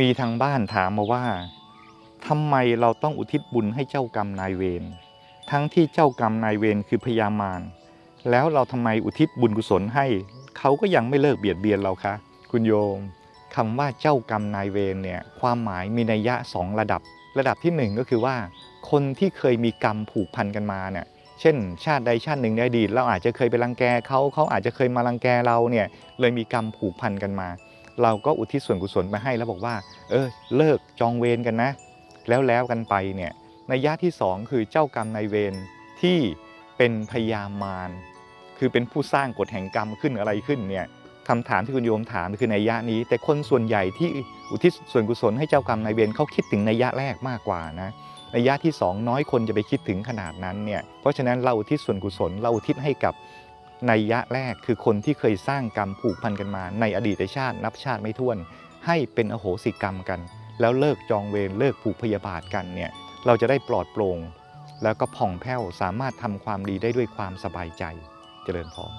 มีทางบ้านถามมาว่าทำไมเราต้องอุทิศบุญให้เจ้ากรรมนายเวรทั้งที่เจ้ากรรมนายเวรคือพยามารแล้วเราทำไมอุทิศบุญกุศลให้ เขาก็ยังไม่เลิกเบียดเบียนเราคะ คุณโยมคำว่าเจ้ากรรมนายเวรเนี่ยความหมายมีนัยยะสองระดับ ระดับที่หนึ่งก็คือว่า คนที่เคยมีกรรมผูกพันกันมาเนี่ยเช่น ชาติใดชาติหนึ่งในอดีตเราอาจจะเคยไปรังแกเขาเขาอาจจะเคยมารังแกเราเนี่ยเลยมีกรรมผูกพันกันมา เราก็อุทิศส่วนกุศลไปให้แล้วบอกว่า เออ เลิกจองเวรกันนะ แล้วแล้วกันไปเนี่ยในยะที่สองคือเจ้ากรรมนายเวรที่เป็นพยามารคือเป็นผู้สร้างกฎแห่งกรรมขึ้นอะไรขึ้นเนี่ยคำถามที่คุณโยมถามคือในยะนี้ แต่คนส่วนใหญ่ที่อุทิศส่วนกุศลให้เจ้ากรรมนายเวรเขาคิดถึงในยะแรกมากกว่านะในยะที่สองน้อยคนจะไปคิดถึงขนาดนั้นเนี่ยเพราะฉะนั้นเราอุทิศส่วนกุศลเราอุทิศให้กับ ในยะแรกคือคนที่เคยสร้างกรรมผูกพันกันมา ในอดีตชาติ นับชาติไม่ถ้วน ให้เป็นอโหสิกรรมกัน แล้วเลิกจองเวรเลิกผูกพยาบาทกันเนี่ยเราจะได้ปลอดโปร่งแล้วก็ผ่องแผ้วสามารถทำความดีได้ด้วยความสบายใจเจริญพร